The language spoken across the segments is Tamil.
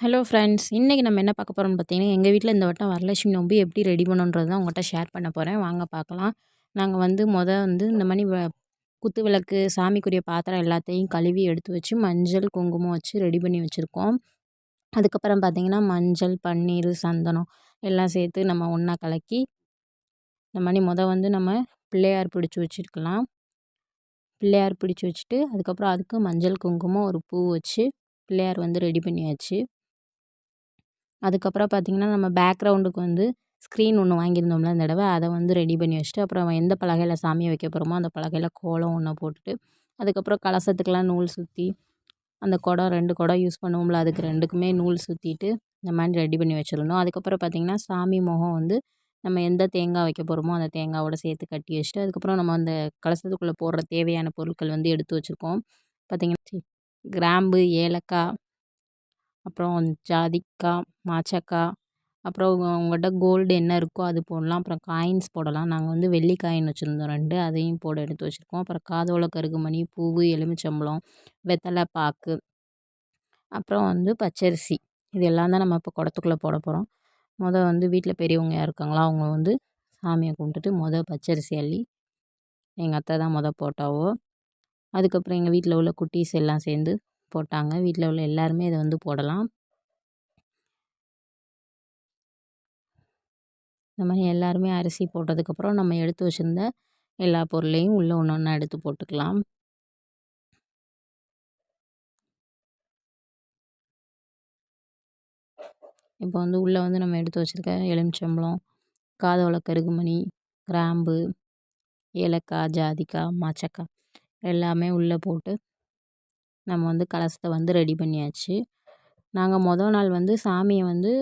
ஹலோ ஃப்ரெண்ட்ஸ் இன்றைக்கி நம்ம என்ன பார்க்க போகிறோம்னு பார்த்தீங்கன்னா எங்கள் வீட்டில் இந்த வட்டம் வரலட்சுமி நோம்பு எப்படி ரெடி பண்ணுன்றது தான் உங்கள்கிட்ட ஷேர் பண்ண போகிறேன் வாங்க பார்க்கலாம். நாங்கள் வந்து மொதல் வந்து இந்த மாதிரி வ குத்து விளக்கு சாமிக்குரிய பாத்திரம் எல்லாத்தையும் கழுவி எடுத்து வச்சு மஞ்சள் குங்குமம் வச்சு ரெடி பண்ணி வச்சுருக்கோம். அதுக்கப்புறம் பார்த்திங்கன்னா மஞ்சள் பன்னீர் சந்தனம் எல்லாம் சேர்த்து நம்ம ஒன்றா கலக்கி இந்த மாதிரி மொதல் வந்து நம்ம பிள்ளையார் பிடிச்சி வச்சுருக்கலாம். பிள்ளையார் பிடிச்சி வச்சுட்டு அதுக்கப்புறம் அதுக்கு மஞ்சள் குங்குமம் ஒரு பூ வச்சு பிள்ளையார் வந்து ரெடி பண்ணியாச்சு. அதுக்கப்புறம் பார்த்திங்கன்னா நம்ம பேக்ரவுண்டுக்கு வந்து ஸ்க்ரீன் ஒன்று வாங்கியிருந்தோம்ல இந்த தடவை. அதை வந்து ரெடி பண்ணி வச்சுட்டு அப்புறம் எந்த பலகையில் சாமியை வைக்க போகிறோமோ அந்த பலகையில் கோலம் ஒன்று போட்டுட்டு அதுக்கப்புறம் கலசத்துக்கெலாம் நூல் சுற்றி அந்த குடம் ரெண்டு குடம் யூஸ் பண்ணுவோம்ல அதுக்கு ரெண்டுக்குமே நூல் சுற்றிட்டு இந்த மாதிரி ரெடி பண்ணி வச்சிடணும் அதுக்கப்புறம் பார்த்திங்கன்னா சாமி முகம் வந்து நம்ம எந்த தேங்காய் வைக்க போகிறோமோ அந்த தேங்காவோட சேர்த்து கட்டி வச்சுட்டு அதுக்கப்புறம் நம்ம அந்த கலசத்துக்குள்ளே போடுற தேவையான பொருட்கள் வந்து எடுத்து வச்சுருக்கோம். பார்த்திங்கன்னா கிராம்பு ஏலக்காய் அப்புறம் ஜாதிக்காய் மாச்சக்காய் அப்புறம் உங்கள்கிட்ட கோல்டு என்ன இருக்கோ அது போடலாம். அப்புறம் காயின்ஸ் போடலாம். நாங்கள் வந்து வெள்ளி காயின் வச்சுருந்தோம் ரெண்டு. அதையும் போட எடுத்து வச்சுருக்கோம். அப்புறம் காதோல கருகுமணி பூவு எலுமிச்சம்பழம் வெத்தலை பாக்கு அப்புறம் வந்து பச்சரிசி. இது எல்லாம் தான் நம்ம இப்போ குடத்துக்குள்ள போட போகிறோம் மொதல் வந்து வீட்டில் பெரியவங்க யார் இருக்காங்களோ அவங்க வந்து சாமியை கும்பிட்டுட்டு மொதல் பச்சரிசி அள்ளி எங்கள் அத்தை தான் மொதல் போட்டாவோ. அதுக்கப்புறம் எங்கள் வீட்டில் உள்ள குட்டீஸ் எல்லாம் சேர்ந்து போட்டாங்க. வீட்டில் உள்ள எல்லாருமே இதை வந்து போடலாம். இந்த மாதிரி எல்லாருமே அரிசி போட்டதுக்கப்புறம் நம்ம எடுத்து வச்சுருந்த எல்லா பொருளையும் உள்ளே ஒன்று ஒன்றா எடுத்து போட்டுக்கலாம். இப்போ வந்து உள்ளே வந்து நம்ம எடுத்து வச்சுருக்க எலுமிச்சம்பழம் காதோல கருகுமணி கிராம்பு ஏலக்காய் ஜாதிக்காய் மாச்சக்காய் எல்லாமே உள்ளே போட்டு நம்ம வந்து கலசத்தை வந்து ரெடி பண்ணியாச்சு. நாங்கள் மொதல் நாள் வந்து சாமியை வந்து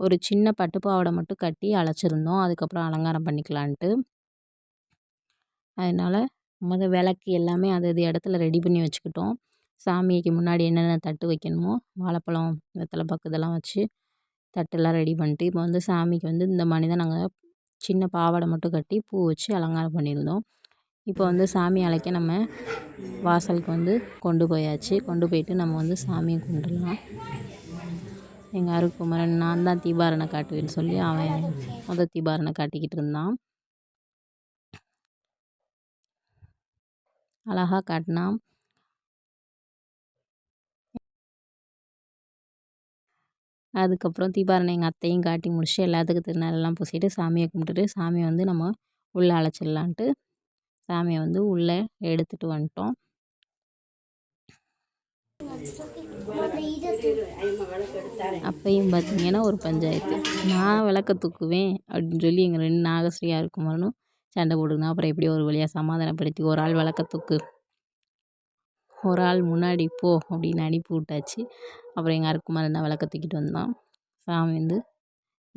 ஒரு சின்ன பட்டு பாவாடை மட்டும் கட்டி அழைச்சிருந்தோம் அதுக்கப்புறம் அலங்காரம் பண்ணிக்கலான்ட்டு. அதனால் மொதல் விளக்கு எல்லாமே அது அது இடத்துல ரெடி பண்ணி வச்சுக்கிட்டோம். சாமிக்கு முன்னாடி என்னென்ன தட்டு வைக்கணுமோ வாழைப்பழம் வெத்தலை பாக்கு இதெல்லாம் வச்சு தட்டெல்லாம் ரெடி பண்ணிட்டு இப்போ வந்து சாமிக்கு வந்து இந்த மாதிரி தான் நாங்கள் சின்ன பாவாடை மட்டும் கட்டி பூ வச்சு அலங்காரம் பண்ணியிருந்தோம். இப்போ வந்து சாமி அழைக்க நம்ம வாசலுக்கு வந்து கொண்டு போயாச்சு. கொண்டு போயிட்டு நம்ம வந்து சாமியை கும்பிடலாம். எங்கள் அருக்குமரன் நான் தான் தீபாரணை காட்டுவேன்னு சொல்லி அவன் மொதல் தீபாரணை காட்டிக்கிட்டு இருந்தான். அழகாக காட்டினான். அதுக்கப்புறம் தீபாரணை எங்கள் அத்தையும் காட்டி முடிச்சுட்டு எல்லாத்துக்கும் திருநாளெல்லாம் பூசிட்டு சாமியை கும்பிட்டுட்டு சாமியை வந்து நம்ம உள்ளே அழைச்சிடலான்ட்டு சாமியை வந்து உள்ளே எடுத்துகிட்டு வந்துட்டோம். அப்பையும் பார்த்தீங்கன்னா ஒரு பஞ்சாயத்து. நான் விளக்க தூக்குவேன் அப்படின்னு சொல்லி எங்கள் ரெண்டு நாகஸ்ரீ யாருக்குமாரனும் சண்டை போட்டுருந்தோம் அப்புறம் எப்படி ஒரு வழியாக சமாதானப்படுத்தி ஒரு ஆள் விளக்க தூக்கு. ஒரு ஆள் முன்னாடி போ அப்படின்னு அனுப்பி விட்டாச்சு. அப்புறம் எங்கள் அருக்குமாரன் என்ன விளக்க தூக்கிட்டு வந்தோம் சாமி வந்து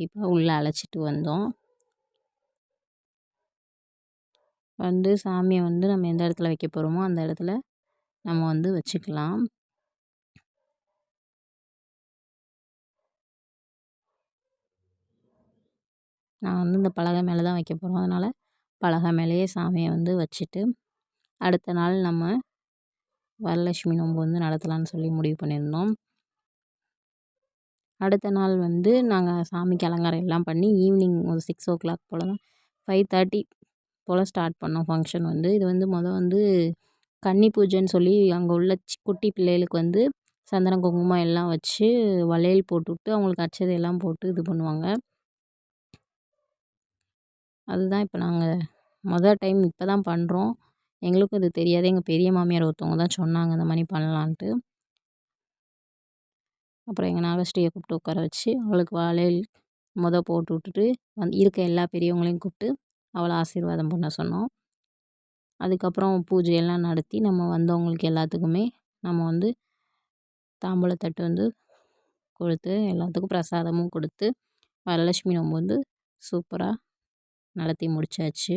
இப்போ உள்ளே அழைச்சிட்டு வந்தோம். வந்து சாமியை வந்து நம்ம எந்த இடத்துல வைக்க போகிறோமோ அந்த இடத்துல நம்ம வந்து வச்சுக்கலாம். நான் வந்து இந்த பலகை மேலே தான் வைக்க போகிறோம் அதனால் பலகை மேலேயே சாமியை வந்து வச்சுட்டு அடுத்த நாள் நம்ம வரலட்சுமி நோன்பு வந்து நடத்தலான்னு சொல்லி முடிவு பண்ணியிருந்தோம். அடுத்த நாள் வந்து நாங்கள் சாமிக்கு அலங்காரம் எல்லாம் பண்ணி ஈவினிங் ஒரு சிக்ஸ் ஓ கிளாக் போல் தான் ஃபைவ் தேர்ட்டி போல் ஸ்டார்ட் பண்ணோம் ஃபங்க்ஷன் வந்து. இது வந்து மொதல் வந்து கன்னி பூஜைன்னு சொல்லி அங்கே உள்ள குட்டி பிள்ளைகளுக்கு வந்து சந்தனம் குங்குமம் எல்லாம் வச்சு வளையல் போட்டுவிட்டு அவங்களுக்கு அச்சதை எல்லாம் போட்டு இது பண்ணுவாங்க. அதுதான் இப்போ நாங்கள் மொதல் டைம் இப்போ தான் பண்ணுறோம் எங்களுக்கும் இது தெரியாது. எங்கள் பெரிய மாமியார் ஒருத்தவங்க தான் சொன்னாங்க இந்த மாதிரி பண்ணலான்ட்டு. அப்புறம் எங்கள் நாகஸ்ரீயை கூப்பிட்டு உட்கார வச்சு அவளுக்கு வளையல் மொதல் போட்டு விட்டுட்டு வந்து இருக்க எல்லா பெரியவங்களையும் கூப்பிட்டு அவளை ஆசீர்வாதம் பண்ண சொன்னோம். அதுக்கப்புறம் பூஜையெல்லாம் நடத்தி நம்ம வந்தவங்களுக்கு எல்லாத்துக்குமே நம்ம வந்து தாம்பூலத்தட்டு வந்து கொடுத்து எல்லாத்துக்கும் பிரசாதமும் கொடுத்து வரலட்சுமி நோம்பு வந்து சூப்பராக நடத்தி முடிச்சாச்சு.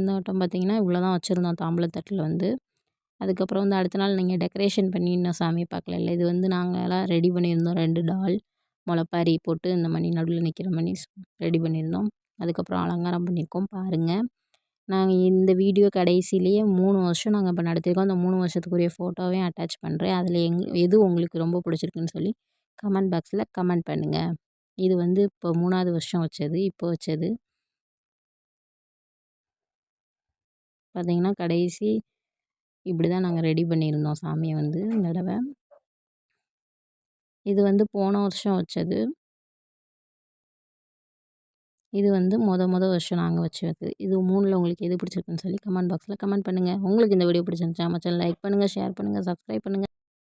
இந்த வட்டம் பார்த்திங்கன்னா இவ்வளோ தான் வச்சுருந்தோம் தாம்பூலத்தட்டில் வந்து. அதுக்கப்புறம் வந்து அடுத்த நாள் நீங்கள் டெக்கரேஷன் பண்ணி இன்னும் சாமி பார்க்கல. இது வந்து நாங்களாம் ரெடி பண்ணியிருந்தோம். ரெண்டு டால் முளைப்பாரி போட்டு இந்த மணி நடுவில் நிற்கிற மணி ரெடி பண்ணியிருந்தோம். அதுக்கப்புறம் அலங்காரம் பண்ணியிருக்கோம். பாருங்கள் நாங்கள் இந்த வீடியோ கடைசியிலேயே மூணு வருஷம் நாங்கள் இப்போ நடத்தியிருக்கோம். அந்த மூணு வருஷத்துக்குரிய ஃபோட்டோவையும் அட்டாச் பண்ணுறேன் அதில் எங் எது உங்களுக்கு ரொம்ப பிடிச்சிருக்குன்னு சொல்லி கமெண்ட் பாக்ஸில் கமெண்ட் பண்ணுங்கள் இது வந்து இப்போ மூணாவது வருஷம் வச்சது இப்போ வச்சது. பார்த்திங்கன்னா கடைசி இப்படி தான் நாங்கள் ரெடி பண்ணியிருந்தோம் சாமியை வந்து இந்த தடவை. இது வந்து போன வருஷம் வச்சது. இது வந்து மொத மொதல் வருஷம் நாங்கள் வச்சது. இது மூணில் உங்களுக்கு எது பிடிச்சிருக்குன்னு சொல்லி கமெண்ட் பாக்ஸில் கமெண்ட் பண்ணுங்கள் உங்களுக்கு இந்த வீடியோ பிடிச்சிருந்துச்சா? மச்சான் லைக் பண்ணுங்கள் ஷேர் பண்ணுங்கள் சப்ஸ்கிரைப் பண்ணுங்கள்